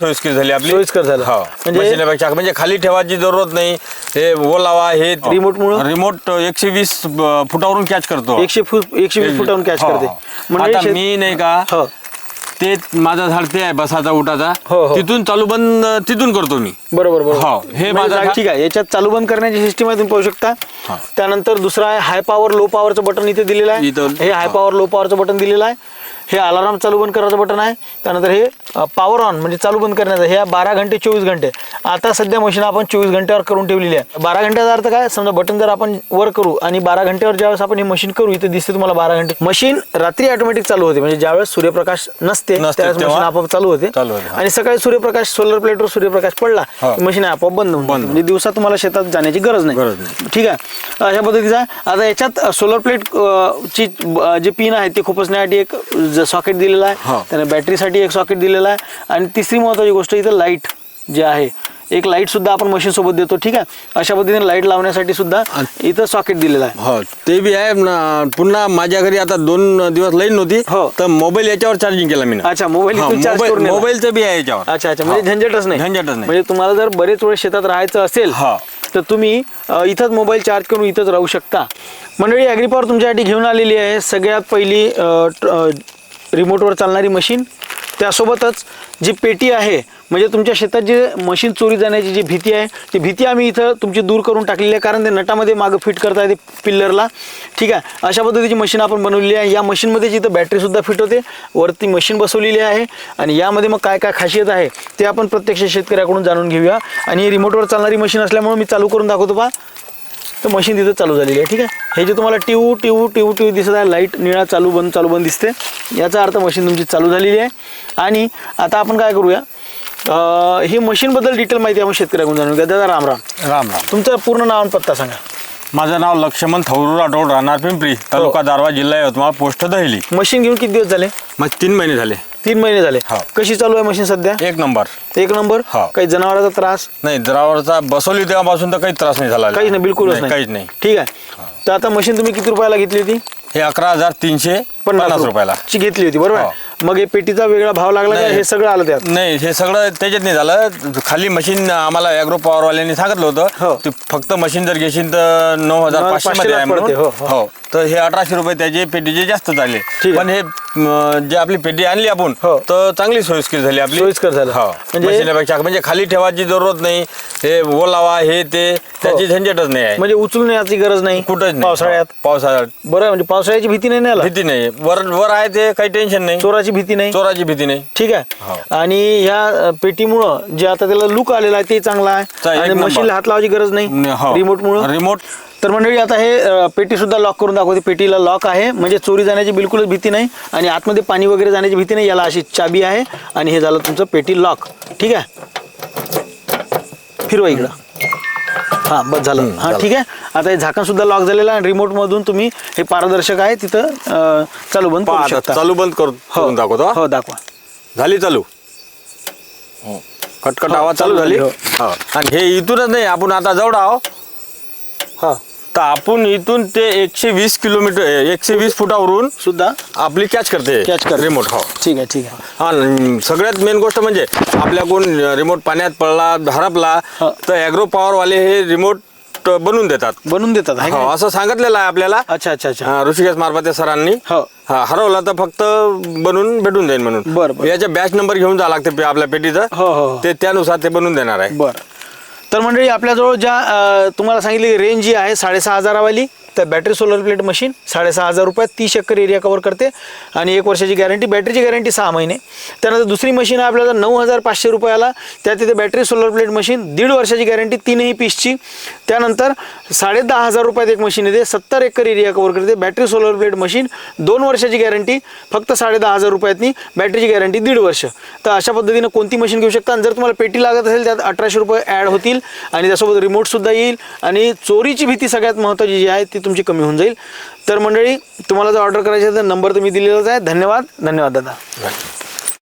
सोयीस्कर झाली आपली. सोयीस्कर झालं. हो. म्हणजे- मशीनपेक्षा म्हणजे खाली ठेवायची जरूरत नाही. हे ओलावा हे Remote मुळं? रिमोट एकशे वीस फुटावरून कॅच करतो. एकशे फूट एकशे वीस फुटावरून कॅच हो, करते. हो. म्हणजे आता शेत- मी नाही का हो. ते माझं झाड ते आहे बसाचा उठाचा. हो, हो. तिथून चालू बंद तिथून करतो मी. बरोबर बरोबर. हो, म्हणजे माझं ठीक आहे याच्यात चालू बंद करण्याची सिस्टीम आहे तुम्ही पाहू शकता. हा. त्यानंतर दुसरा आहे हाय पॉवर लो पॉवरचं बटन इथे दिलेलं आहे. इथं- हे हाय हा. पॉवर लो पॉवरचं बटन दिलेलं आहे. हे अलाराम चालू बंद करायचं बटन आहे. त्यानंतर हे पॉवर ऑन म्हणजे चालू बंद करण्याचं. हे बारा घंटे चोवीस घंटे. आता सध्या मशीन आपण चोवीस घंट्यावर करून ठेवलेली आहे. बारा घंट्याचा अर्थ काय? समजा बटन जर आपण वर करू आणि बारा घंट्यावर ज्यावेळेस आपण हे मशीन करू इथे दिसते तुम्हाला बारा घंटे. मशीन रात्री ऑटोमॅटिक चालू होते. म्हणजे ज्यावेळेस सूर्यप्रकाश नसते नसते, त्यावेळेस मशीन तेव्हा आपोआप चालू होते. चालू होते, हा. आणि सकाळी सूर्यप्रकाश सोलर प्लेटवर सूर्यप्रकाश पडला. की मशीन आपोआप बंद होऊन बंद. जाते. म्हणजे दिवसा तुम्हाला शेतात जाण्याची गरज नाही गरज नाही. ठीक आहे अशा पद्धतीचा आता याच्यात सोलर प्लेट ची अ, जे पिन आहे ते खुपसण्यासाठी एक सॉकेट दिलेला आहे हा. त्याने बॅटरीसाठी एक सॉकेट दिलेला आहे आणि तिसरी महत्वाची गोष्ट इथं लाइट जे आहे एक लाइट सुद्धा आपण मशीन सोबत देतो ठीक आहे अशा पद्धतीने लाइट लावण्यासाठी सुद्धा इथं सॉकेट दिलेलं आहे हो ते बी आहे न- पुन्हा माझ्या घरी आता दोन दिवस लाईन नव्हती हो. तर मोबाईल याच्यावर चार्जिंग केला मी अच्छा, मोबाईल इथून charge करून नेला. मोबाईलचं बी आहे याच्यावर अच्छा अच्छा म्हणजे हो. झंझटच नाही झंझटच नाही. म्हणजे तुम्हाला जर बरेच वेळ शेतात राहायचं असेल हा. तर तुम्ही अ, इथंच मोबाईल चार्ज करून इथंच राहू शकता मंडळी ॲग्रीपॉवर तुमच्यासाठी घेऊन आलेली आहे सगळ्यात पहिली रिमोटवर चालणारी मशीन त्यासोबतच जी पेटी आहे म्हणजे तुमच्या शेतात जे मशीन चोरी जाण्याची जी भीती आहे ती भीती आम्ही इथं तुमची दूर करून टाकलेली आहे कारण ते नटामध्ये मागं फिट करता येते पिल्लरला ठीक आहे अशा पद्धतीची मशीन आपण बनवलेली आहे. या मशीनमध्ये जिथं बॅटरीसुद्धा फिट होते वरती मशीन बसवलेली आहे. आणि यामध्ये मग काय काय खासियत आहे ते आपण प्रत्यक्ष शेतकऱ्याकडून जाणून घेऊया. आणि रिमोटवर चालणारी मशीन असल्यामुळे मी चालू करून दाखवतो पहा. तर मशीन तिथं चालू झालेली आहे ठीक आहे? हे जे तुम्हाला टिव टिव टिव टिव दिसत आहे लाइट निळा चालू बंद चालू बंद दिसते याचा अर्थ मशीन तुमची चालू झालेली आहे. आणि आता आपण काय करूया? ही मशीनबद्दल डिटेल माहिती आपण शेतकऱ्याकडून जाणून घ्या दादा राम राम. राम राम. तुमचं पूर्ण नाव आणि पत्ता सांगा. माझं नाव लक्ष्मण थौरू राठोड राहणार पिंपरी तालुका दारवा जिल्हा यवतमाळ पोस्ट दहिली. मशीन घेऊन किती दिवस झाले? मग तीन महिने झाले. तीन महिने झाले. हो. कशी चालू आहे मशीन सध्या? एक नंबर. एक नंबर? हो. काही जनावरांचा त्रास? नाही द्रावरचा बसवली तेव्हापासून तर काही त्रास नाही झाला. काहीच नाही बिलकुलच नाही काहीच नाही. ठीक आहे. तर आता मशीन तुम्ही किती रुपयाला घेतली होती? हे अकरा हजार तीनशे पन्नास रुपयाला. ची घेतली होती बरोबर आहे? मग हे पेटीचा वेगळा भाव लागला का? नाही. हे सगळं आलं त्यात? नाही हे सगळं त्याच्यात नाही झालं. खाली मशीन आम्हाला अॅग्रो पॉवरवाल्यांनी सांगितलं हो. होतं ते फक्त मशीन जर घेशील तर नऊ हजार पाचशे मध्ये पाचशेलाच आहे म्हणून. पडते, हो, हो. हो. तर हे अठराशे रुपये त्याचे पेटीचे जास्त झाले ठीक आहे. पण हे जे आपली पेटी आणली आपण हो. तर चांगली सोयीस्कर झाली आपली. सोयीस्कर झालं. हो. म्हणजे- मशीनपेक्षा म्हणजे खाली ठेवायची जरूरत नाही. हे ओलावा हे ते त्याची झंझटच नाही आहे. म्हणजे उचलून याची गरज नाही. कुठंच नाही. पावसाळ्यात? पावसाळ्यात. बरं आहे, म्हणजे पावसाळ्याची भीती नाही ना याला? भीती नाही. वर वर आहे ते काही टेन्शन नाही. चोराची भीती नाही? चोराची भीती नाही. ठीक आहे. हो. आणि ह्या अ, पेटीमुळं जे आता त्याला लुक आलेला आहे ते चांगला आहे. एक आणि नंबर. मशीनला हात लावायची गरज नाही. हो. रिमोट मुळे रिमोट तर मंडळी आता हे पेटी सुद्धा लॉक करून दाखवते. पेटीला लॉक आहे. म्हणजे चोरी जाण्याची बिलकुलच भीती नाही. आणि आतमध्ये पाणी वगैरे जाण्याची भीती नाही. याला अशी चाबी आहे. आणि हे झालं तुमचं पेटी लॉक ठीक आहे? फिरवा इकडं. हा बस झालं. हा ठीक आहे. आता हे झाकण सुद्धा लॉक झालेलं आहे आणि रिमोट मधून तुम्ही हे पारदर्शक आहे तिथं अ, चालू बंद करू शकता. चालू बंद करू करून दाखवतो हा. हो दाखवा. झाली चालू? कटकट हो, आवाज चालू चालू झाली? झाली, हो. आणि हे इथूनच नाही आपण आता जवळ आहो. हा. तर आपण इथून ते एकशे वीस किलोमीटर एकशे वीस फुटावरून सुद्धा आपली कॅच करते. कॅच कर रिमोट हो. ठीक आहे ठीक आहे. हा न- सगळ्यात मेन गोष्ट म्हणजे आपल्याकडून रिमोट पाण्यात पडला हरपला हा. तर ॲग्रो पॉवरवाले हे रिमोट बनवून देतात. बनवून देतात हो, का? असं सांगितलेलं आहे आपल्याला. अच्छा अच्छा अच्छा. हा, ऋषिकेश मारपाते सरांनी. हो. हा हरवला तर फक्त बनवून भेटून जाईल म्हणून. बरं, बरं. याच्या बॅच नंबर घेऊन जावं लागते पे- आपल्या पेटीचं. हो हो हो. ते त्यानुसार ते बनवून देणार आहे. बर. तर मंडळी आपल्याजवळ ज्या अ, तुम्हाला सांगितली रेंज जी आहे साडेसहा हजारावाली तर बॅटरी सोलर प्लेट मशीन साडेसहा हजार रुपयात तीस एकर एरिया कव्हर करते. आणि एक वर्षाची गॅरंटी बॅटरीची गॅरंटी सहा महिने. त्यानंतर दुसरी मशीन आहे आपल्याला नऊ हजार पाचशे रुपयाला. त्या तिथे बॅटरी सोलर प्लेट मशीन दीड वर्षाची गॅरंटी तीनही पीसची त्यानंतर साडे दहा हजार रुपयात एक मशीन येते सत्तर एकर एरिया कवर करते. बॅटरी सोलर प्लेट मशीन दोन वर्षाची गॅरंटी फक्त साडे दहा हजार रुपयातनी बॅटरीची गॅरंटी दीड वर्ष. तर अशा पद्धतीनं कोणती मशीन घेऊ शकता? आणि जर तुम्हाला पेटी लागत असेल त्यात अठराशे रुपये ॲड होतील. आणि त्यासोबत रिमोटसुद्धा येईल. आणि चोरीची भीती सगळ्यात महत्त्वाची जी आहे ती तुमची कमी होऊन जाईल. तर मंडळी तुम्हाला जर ऑर्डर करायची तर नंबर तुम्ही दिलेलाच आहे. धन्यवाद. धन्यवाद दादा.